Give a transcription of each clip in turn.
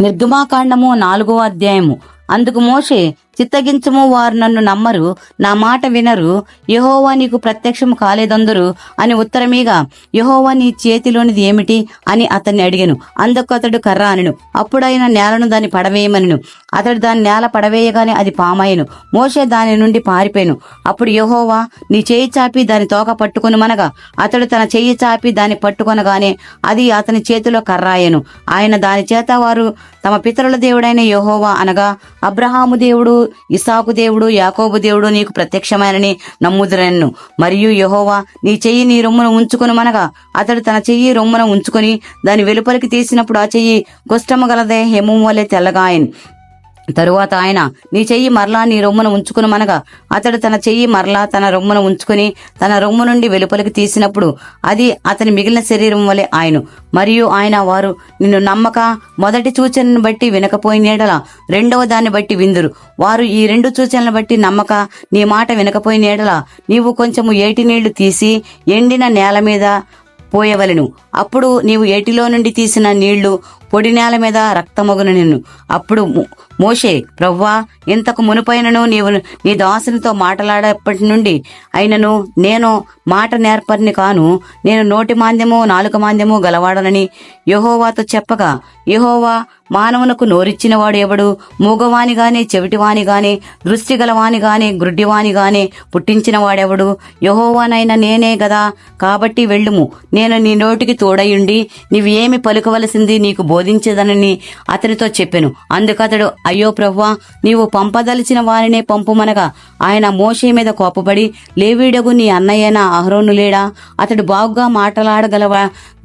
నిర్గమాకాండము నాలుగో అధ్యాయము. అందుకు మోషే చిత్తగించము వారు నన్ను నమ్మరు. నా మాట వినరు. యహోవా నీకు ప్రత్యక్షము కాలేదందరు అని ఉత్తరమీగా యహోవా నీ చేతిలోనిది ఏమిటి అని అతన్ని అడిగాను. అందుకు అతడు కర్ర అనను అప్పుడైన నేలను దాన్ని పడవేయమనను. అతడు దాని నేల పడవేయగానే అది పామాయను. మోషే దాని నుండి పారిపోయాను. అప్పుడు యహోవా నీ చేయి చాపి దాని తోక పట్టుకొని మనగా అతడు తన చెయ్యి చాపి దాన్ని పట్టుకొనగానే అది అతని చేతిలో కర్రాయను. ఆయన దాని చేత వారు తమ పితరుల దేవుడైన యహోవా అనగా అబ్రహాము దేవుడు ఇసాకు దేవుడు యాకోబు దేవుడు నీకు ప్రత్యక్షమైనని నమ్ముదురన్ను. మరియు యహోవా నీ చెయ్యి నీ రొమ్మున ఉంచుకుని మనగా అతడు తన చెయ్యి రొమ్మున ఉంచుకొని దాని వెలుపలికి తీసినప్పుడు ఆ చెయ్యి కుష్టము గలదే హేమం వలె తెల్లగాయన్. తరువాత ఆయన నీ చెయ్యి మరలా నీ రొమ్మును ఉంచుకునమనగా అతడు తన చెయ్యి మరలా తన రొమ్మును ఉంచుకుని తన రొమ్ము నుండి వెలుపలికి తీసినప్పుడు అది అతని మిగిలిన శరీరం వలె ఆయను. మరియు ఆయన వారు నిన్ను నమ్మక మొదటి సూచనను బట్టి వినకపోయినేడల రెండవ దాన్ని బట్టి విందురు. వారు ఈ రెండు సూచనలు బట్టి నమ్మక నీ మాట వినకపోయినేడల నీవు కొంచెము ఏటి నీళ్ళు తీసి ఎండిన నేల మీద పోయవలను. అప్పుడు నీవు ఏటిలో నుండి తీసిన నీళ్ళు పొడి నేల మీద రక్తమగును నిన్ను. అప్పుడు మోషే ప్రవ్వా ఇంతకు మునుపైనను నీవు నీ దాసునితో మాటలాడేప్పటి నుండి అయినను నేను మాట నేర్పరిని కాను. నేను నోటి మాంద్యము నాలుక మాంద్యము గలవాడనని యహోవాతో చెప్పగా యహోవా మానవునకు నోరిచ్చినవాడు ఎవడు? మూగవాని గాని చెవిటివాని గాని దృష్టి గలవాని గాని గ్రుడ్డివాని గాని పుట్టించిన వాడెవడు? యహోవానైనా నేనే గదా. కాబట్టి వెళ్ళుము. నేను నీ నోటికి తోడయుండి నీవు ఏమి పలుకవలసింది నీకు బోధించదనని అతనితో చెప్పెను. అందుకతడు అయ్యో ప్రవ్వా నీవు పంపదలిచిన వారినే పంపుమనగా ఆయన మోషే మీద కోపపడి లేవీడగు నీ అన్నయ్యన అహరోను లేడా? అతడు బాగుగా మాటలాడగలవ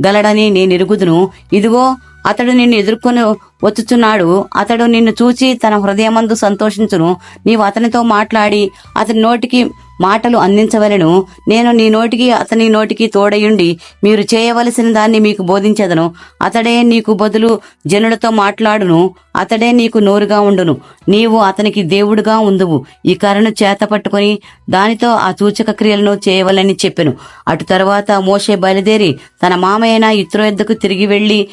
గలడని నేను ఎరుగుదును. ఇదిగో అతడు నిన్ను ఎదుర్కొని వచ్చుచున్నాడు. అతడు నిన్ను చూచి తన హృదయమందు సంతోషించును. నీవు అతనితో మాట్లాడి అతని నోటికి మాటలు అందించవలెను. నేను నీ నోటికి అతని నోటికి తోడయుండి మీరు చేయవలసిన దాన్ని మీకు బోధించదను. అతడే నీకు బదులు జనులతో మాట్లాడును. అతడే నీకు నోరుగా ఉండును. నీవు అతనికి దేవుడుగా ఉందువు. ఈ కర్రను చేత పట్టుకొని దానితో ఆ సూచక క్రియలను చేయవలని చెప్పెను. అటు తరువాత మోషే బయలుదేరి తన మామయ్యన ఇత్రో ఎద్దకు తిరిగి వెళ్ళి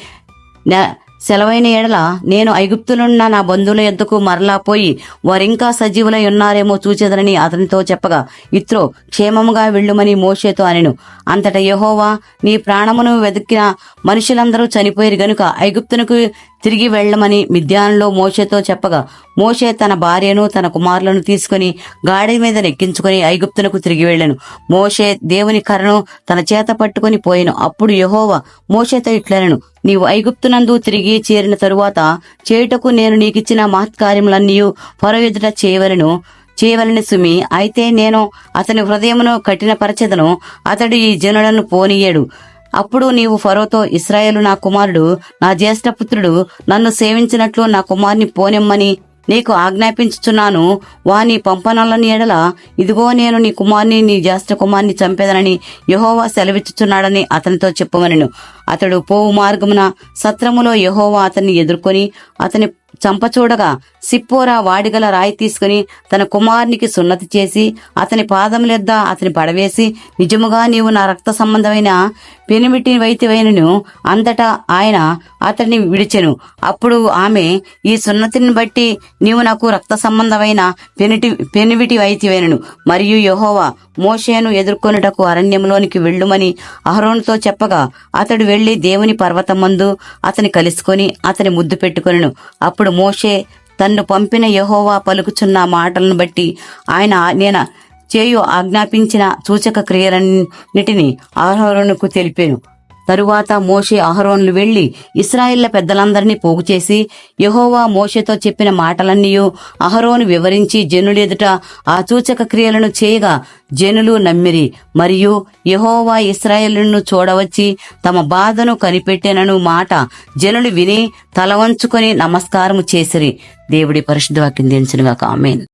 సెలవైన ఎడల నేను ఐగుప్తులున్న నా బంధువుల యొద్దకు మరలా పోయి వారింకా సజీవులై ఉన్నారేమో చూచేదనని అతనితో చెప్పగా ఇత్రో క్షేమముగా వెళ్ళుమని మోషేతో అనెను. అంతట యహోవా నీ ప్రాణమును వెతికిన మనుషులందరూ చనిపోయారు గనుక ఐగుప్తునకు తిరిగి వెళ్ళమని మిద్యానంలో మోషేతో చెప్పగా మోషే తన భార్యను తన కుమారులను తీసుకుని గాడి మీద నెక్కించుకుని ఐగుప్తునకు తిరిగి వెళ్ళాను. మోషే దేవుని కర్రను తన చేత పట్టుకుని పోయాను. అప్పుడు యహోవా మోషేతో ఇట్లనను. నీవు ఐగుప్తునందు తిరిగి చేరిన తరువాత చేయుటకు నేను నీకిచ్చిన మహత్కార్యములన్నీ పొర ఎదుట చేయవలను చేయవలని సుమి. అయితే నేను అతని హృదయమును కఠినపరచెదను అతడు ఈ జనులను పోనీయడు. అప్పుడు నీవు ఫరోతో ఇస్రాయేలు నా కుమారుడు నా జ్యేష్ఠపుత్రుడు నన్ను సేవించినట్లు నా కుమారుని పోనిమ్మని నీకు ఆజ్ఞాపించుచున్నాను వాని పంపనలని ఎడల ఇదిగో నేను నీ కుమార్ని నీ జ్యేష్ఠ కుమార్ని చంపేదనని యహోవా సెలవిచ్చుచున్నాడని అతనితో చెప్పమనను. అతడు పోవు మార్గమున సత్రములో యహోవా అతన్ని ఎదుర్కొని అతని చంపచూడగా సిప్పోరా వాడిగల రాయి తీసుకుని తన కుమారునికి సున్నతి చేసి అతని పాదములెద్ద అతని పడవేసి నిజముగా నీవు నా రక్త సంబంధమైన పెనిమిటి వైతివైనను అంతటా ఆయన అతన్ని విడిచెను. అప్పుడు ఆమె ఈ సున్నతిని బట్టి నీవు నాకు రక్త సంబంధమైన పెనిటి పెనివిటి వైతివైనను. మరియు యహోవా మోషేను ఎదుర్కొనుటకు అరణ్యంలోనికి వెళ్ళుమని అహరోనుతో చెప్పగా అతడు వెళ్ళి దేవుని పర్వతమందు అతని కలుసుకొని అతని ముద్దు పెట్టుకొనెను. అప్పుడు మోషే తన్ను పంపిన యెహోవా పలుకుచున్న మాటలను బట్టి ఆయన నేను చేయు ఆజ్ఞాపించిన సూచక క్రియలన్నిటిని ఆహోరణకు తెలిపాను. తరువాత మోషే అహరోన్లు వెళ్ళి ఇస్రాయిళ్ళ పెద్దలందరినీ పోగు చేసి మోషేతో చెప్పిన మాటలన్నీ అహరోను వివరించి జనులెదుట ఎదుట ఆ సూచక క్రియలను చేయగా జనులు నమ్మిరి. మరియు యహోవా ఇస్రాయేలును చూడవచ్చి తమ బాధను కనిపెట్టెనను మాట జనులు విని తల వంచుకొని నమస్కారము చేసిరి. దేవుడి పరిశుద్ధ వాక్యం దించునుగా